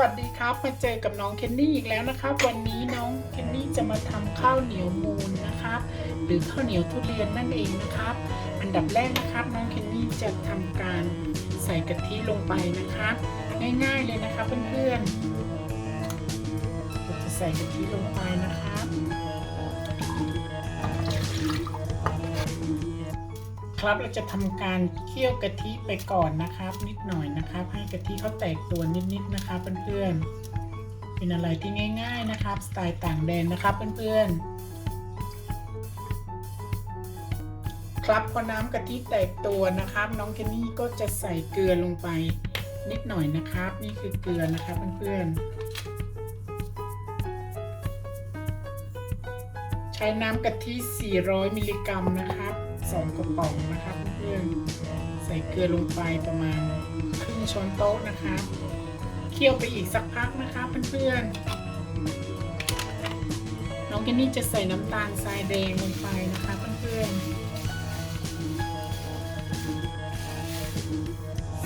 วัสดีครับมาเจอกับน้องเคนนี่อีกแล้วนะครับ วันนี้น้องเคนนี่จะมาทำข้าวเหนียวมูนนะครับ หรือข้าวเหนียวทุเรียนนั่นเองนะครับ อันดับแรกนะครับน้องเคนนี่จะทำการใส่กะทิลงไปนะครับ ง่ายๆเลยนะครับเพื่อนๆจะใส่กะทิลงไปนะครับ ครับ เราจะทำการเคี่ยวกะทิไปก่อนนะครับ นิดหน่อยนะครับ ให้กะทิเขาแตกตัวนิดๆนะครับเพื่อนๆเป็นอะไรที่ง่าย ๆนะครับ สไตล์ต่างแดนนะครับเพื่อนๆครับพอน้ำกะทิแตกตัวนะครับ น้องเคนนี่ก็จะใส่เกลือลงไปนิดหน่อยนะครับ นี่คือเกลือนะครับเพื่อนๆใช้น้ำกะทิ 400 มิลลิกรัมนะครับ สองกระป๋องนะครับเพื่อนๆใส่เกลือลงไปประมาณครึ่งช้อนโต๊ะนะครับเคี่ยวไปอีกสักพักนะครับเพื่อนๆน้องเจนนี่จะใส่น้ำตาลทรายแดงลงไปนะคะเพื่อนๆ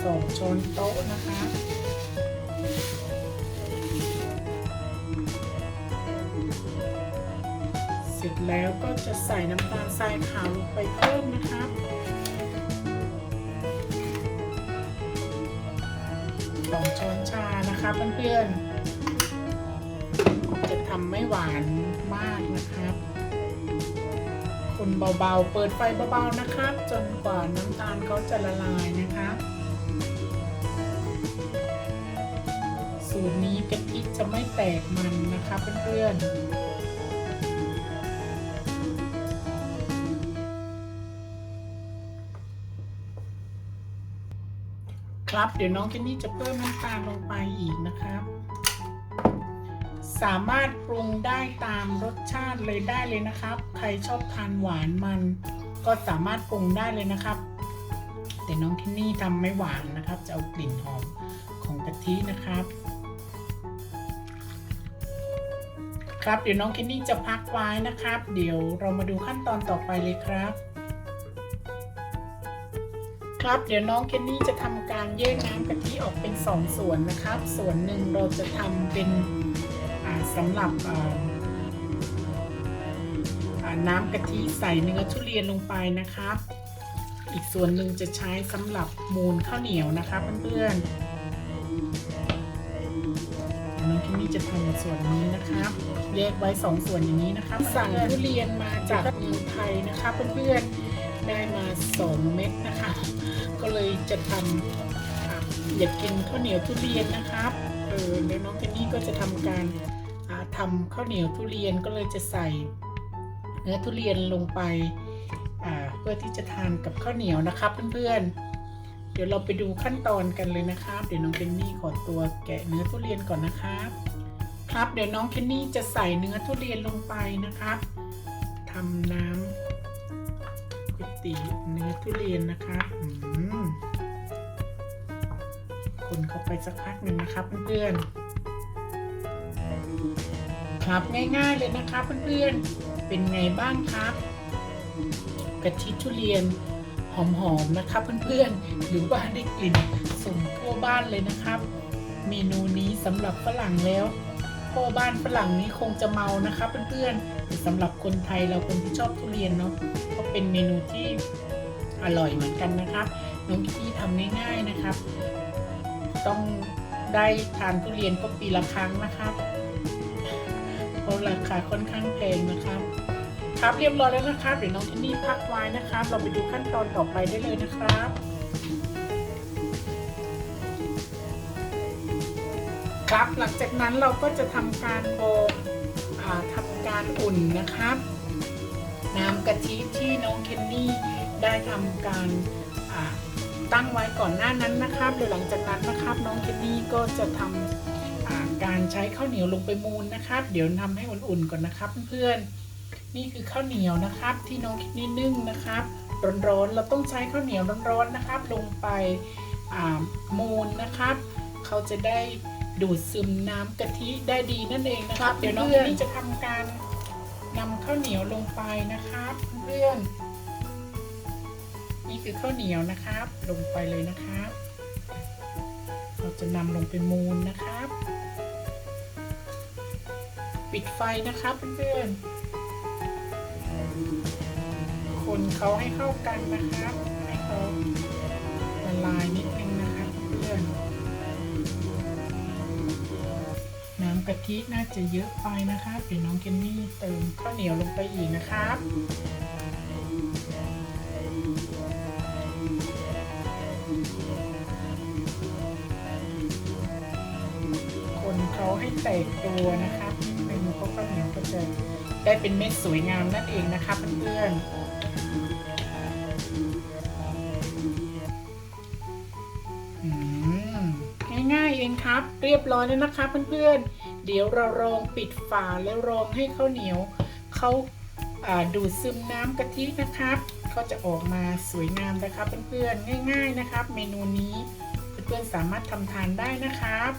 สองช้อนโต๊ะนะคะ แล้วก็จะใส่น้ำตาลทรายขาวลงไปเพิ่มนะครับสองช้อนชานะคะเพื่อนๆ จะทำไม่หวานมากนะครับคนเบาๆ เปิดไฟเบาๆ นะครับ จนกว่าน้ำตาลเขาจะละลายนะครับสูตรนี้กะทิจะไม่แตกมันนะคะเพื่อนๆ ครับ เดี๋ยวน้องเจนนี่จะเพิ่มน้ำตาลลงไปอีกนะครับ สามารถปรุงได้ตามรสชาติเลยได้เลยนะครับ ใครชอบทานหวานมันก็สามารถปรุงได้เลยนะครับ แต่น้องเคนนี่ทำไม่หวานนะครับ จะเอากลิ่นหอมของกะทินะครับ ครับเดี๋ยวน้องเคนนี่จะพักไว้นะครับ เดี๋ยวเรามาดูขั้นตอนต่อไปเลยครับ ครับ เดี๋ยวน้องเคนนี่จะทำการแยกน้ำกะทิออกเป็น2ส่วนนะครับ ส่วนหนึ่งเราจะทำเป็นอ่าสำหรับอ่าอ่าน้ำกะทิใส่เนื้อทุเรียนลงไปนะครับ อีกส่วนหนึ่งจะใช้สำหรับมูลข้าวเหนียวนะครับเพื่อนๆน้องเคนนี่จะทำส่วนนี้นะครับแยกไว้2ส่วนอย่างนี้นะครับสั่งทุเรียนมาจากเมืองไทยนะครับเพื่อนๆ ได้มา 2 เม็ดนะคะ ก็เลยจะทำอยากกินข้าวเหนียวทุเรียนนะครับเออเดี๋ยวน้องเจนนี่ก็จะทำการาทำข้าวเหนียวทุเรียนก็เลยจะใส่เนื้อทุเรียนลงไปเพื่อที่จะทานกับข้าวเหนียวนะครับเพื่อนๆ เดี๋ยวเราไปดูขั้นตอนกันเลยนะครับ เดี๋ยวน้องเคนนี่ขอตัวแกะเนื้อทุเรียนก่อนนะครับ ครับเดี๋ยวน้องเคนนี่จะใส่เนื้อทุเรียนลงไปนะครับทำน้ำ ตีเนื้อทุเรียนนะคะคนเข้าไปสักพักหนึ่งนะครับเพื่อนๆครับง่ายๆเลยนะครับเพื่อนๆเป็นไงบ้างครับกะทิทุเรียนหอมๆนะครับเพื่อนๆหรือว่าได้กลิ่นส่งทั่วบ้านเลยนะครับ เมนูนี้สำหรับฝรั่งแล้ว พ่อบ้านฝรั่งนี้คงจะเมานะครับเพื่อนๆสำหรับคนไทยเราคนที่ชอบทุเรียนเนาะก็เป็นเมนูที่อร่อยเหมือนกันนะครับน้องกี้ทำง่ายๆนะครับ ต้องได้ทานทุเรียนก็ปีละครั้งนะครับเพราะราคาค่อนข้างแพงนะครับครับเรียบร้อยแล้วนะครับเดี๋ยวน้องที่นี่พักไว้นะครับ เราไปดูขั้นตอนต่อไปได้เลยนะครับ ครับ หลังจากนั้นเราก็จะทำการโบกอ่าทำการอุ่นนะครับ น้ำกะทิที่น้องเคนนี่ได้ทำการาตั้งไว้ก่อนหน้านั้นนะครับเดี๋ยวหลังจากนั้นนะครับ น้องเคนนี่ก็จะทำอ่าการใช้ข้าวเหนียวลงไปมูนนะครับ เดี๋ยวทำให้อุ่นๆก่อนนะครับเพื่อนๆนี่คือข้าวเหนียวนะครับ ที่น้องเคนนี่นึ่งนะครับร้อนๆเราต้องใช้ข้าวเหนียวร้อนๆนะครับ ลงไปมูนนะครับ เขาจะได้ ดูดซึมน้ำกะทิได้ดีนั่นเองนะครับ เดี๋ยวน้องเคนนี่จะทำการนำข้าวเหนียวลงไปนะครับเพื่อนนี่คือข้าวเหนียวนะครับ ลงไปเลยนะครับ เราจะนำลงไปมูนนะครับ ปิดไฟนะครับเพื่อนๆคนเขาให้เข้ากันนะครับ ให้เขาละลายนิดนึงนะครับเพื่อน กะทิน่าจะเยอะไปนะครับเดี๋ยวน้องเคนนี่เติมข้าวเหนียวลงไปอีกนะครับคนเขาให้แตกตัวนะครับนิดนึงเพราะข้าวเหนียวก็จะได้เป็นเม็ดสวยงามนั่นเองนะครับเพื่อนๆง่ายๆเองครับ เรียบร้อยแล้วนะครับเพื่อนๆ เดี๋ยวเราลองปิดฝาแล้วรองให้ข้าวเหนียวเขาาดูดซึมน้ำกะทินะครับเขาจะออกมาสวยงามนะครับเพื่อนๆง่าย ๆนะครับ เมนูนี้เพื่อนๆสามารถทำทานได้นะครับ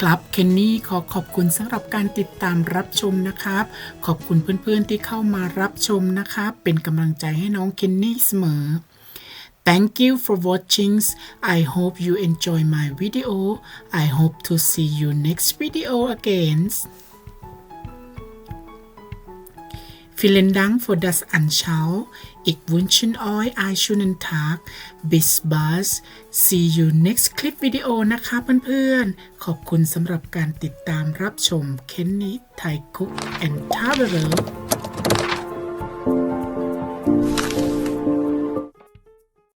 ครับเคนนี่ขอขอบคุณสำหรับการติดตามรับชมนะครับ ขอบคุณเพื่อนๆที่เข้ามารับชมนะครับ เป็นกำลังใจให้น้องเคนนี่เสมอ Thank you for watching. I hope you enjoy my video. I hope to see you next video again. Vielen Dank für das Anschauen. Ich wünsche euch einen schönen Tag. Bis bald. See you next clip video นะคะเพื่อนๆ ขอบคุณสำหรับการติดตามรับชม Kenny Thai Cook and Traveler